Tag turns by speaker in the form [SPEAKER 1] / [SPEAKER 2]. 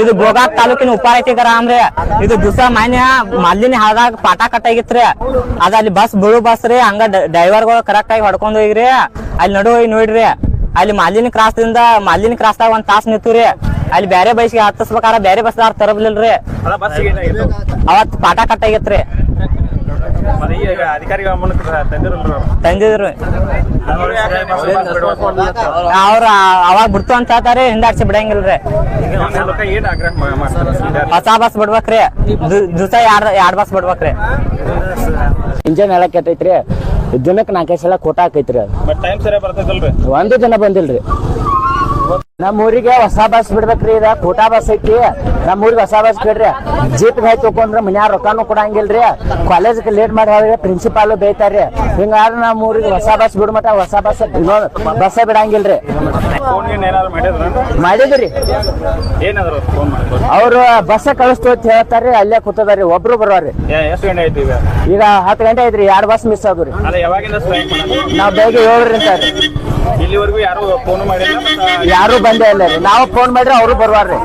[SPEAKER 1] ಇದು ಗೋಗಾಕ್ ತಾಲೂಕಿನ ಉಪಾರೈತಿ ಗ್ರಾಮ ರೀ. ಇದು ದಿವಸ ಮಾನ್ಯ ಮಾಲಿನಿ ಹಾಳಾಗ ಪಾಠ ಕಟ್ಟಾಗಿತ್ರಿ. ಅದ ಅಲ್ಲಿ ಬಸ್ ಬಿಡು ಬಸ್ ರೀ. ಹಂಗ ಡ್ರೈವರ್ಗಳು ಕರೆಕ್ಟ್ ಆಗಿ ಹೊಡ್ಕೊಂಡ್ ಹೋಗ್ರಿ ಅಲ್ಲಿ ನಡು ಹೋಗಿ ನೋಡ್ರಿ. ಅಲ್ಲಿ ಮಾಲಿನ್ಯ ಕ್ರಾಸ್ ದಿಂದ ಮಾಲಿನ್ಯ ಕ್ರಾಸ್ ದಾಗ ಒಂದ್ ತಾಸ್ ನಿಂತು ರೀ. ಅಲ್ಲಿ ಬೇರೆ ಬಸ್ಗೆ ಹತ್ತಿಸ್ಬೇಕಾರ ಬೇರೆ ಬಸ್ ತರಬ್ಲಿಲ್ರಿ ಅವತ್ ಪಾಠ ಕಟ್ಟಾಗಿತ್ರಿ.
[SPEAKER 2] ಮತ್ತೆ ಈಗ ಅಧಿಕಾರಿಗಳ ಮೂಲಕ ತಂದಿರಲ್ರಿ
[SPEAKER 1] ತಂದಿದ್ರು. ಅವ್ರ ಅವಾಗ ಬಿಡ್ತು ಅಂತ ಹೇಳ್ತಾರೆ ಹಿಂದಾಡ್ಸಿ ಬಿಡಂಗಿಲ್ರಿ.
[SPEAKER 2] ಏನ್ ಆಗ್ರಹ ಮಾ- ಮಾಡ್ತಾರೆ?
[SPEAKER 1] ಹೊಸ ಬಸ್ ಬಿಡ್ಬೇಕ್ರಿ. ದಿವಸ ಎರಡ್ ಎರಡ್ ಬಸ್ ಬಿಡ್ಬೇಕ್ರಿ.
[SPEAKER 3] ಇಂಜನ್ ಎಲ್ಲ ಕೆಟ್ಟೈತ್ರಿ. ದಿನಕ್ಕೆ ನಾಲ್ಕೈದು ಸಲ ಕೋಟ ಹಾಕೈತ್ರಿ. ಒಂದು ಜನ ಬಂದಿಲ್ರಿ. ನಮ್ಮ ಊರಿಗೆ ಹೊಸ ಬಸ್ ಬಿಡ್ಬೇಕ್ರಿ ಇದ ಕೋಟಾ ಬಸ್ ಐತಿ. ನಮ್ಮ ಊರಿಗೆ ಹೊಸ ಬಸ್ ಬಿಡ್ರಿ. ಜೀಪ್ ಗಾಯ್ ತಗೊಂಡ್ರ ಮನ್ಯಾಗ ರೊಕ್ಕಾನು ಕೊಡಂಗಿಲ್ರಿ. ಕಾಲೇಜ್ಗೆ ಲೇಟ್ ಮಾಡಿ ಹೋದ್ರೆ ಪ್ರಿನ್ಸಿಪಾಲ್ ಬೈತಾರ್ರಿ ಹಿಂಗಾದ್ರೆ ನಮ್ಮ ಊರಿಗೆ ಹೊಸ ಬಸ್ ಬಿಡ್ಮಟ ಹೊಸ ಬಸ್ ಬಸ್ ಬಿಡಂಗಿಲ್ರಿ.
[SPEAKER 2] ಮಾಡಿದ್ರ?
[SPEAKER 3] ಅವ್ರು ಬಸ್ ಕಳಿಸ್ತು ಅಂತ ಹೇಳ್ತಾರ್ರಿ. ಅಲ್ಲೇ ಕೂತದಾರ್ರಿ. ಒಬ್ರು ಬರೋರಿ
[SPEAKER 2] ಈಗ?
[SPEAKER 3] ಹತ್ತು ಗಂಟೆ ಐತ್ರಿ ಎರಡು ಬಸ್ ಮಿಸ್ ಆದ್ರಿ ನಾವ್ ಬೆಳಿಗ್ಗೆ ಏಳರಿಂದ ರೀ
[SPEAKER 2] ಇಲ್ಲಿವರೆಗೂ ಯಾರು ಫೋನ್ ಮಾಡಿಲ್ಲ
[SPEAKER 3] ಯಾರು ಬಂದೇ ಇಲ್ಲ ರೀ. ನಾವು ಫೋನ್ ಮಾಡ್ರಿ ಅವರು ಬರ್ವಾರ್ರಿ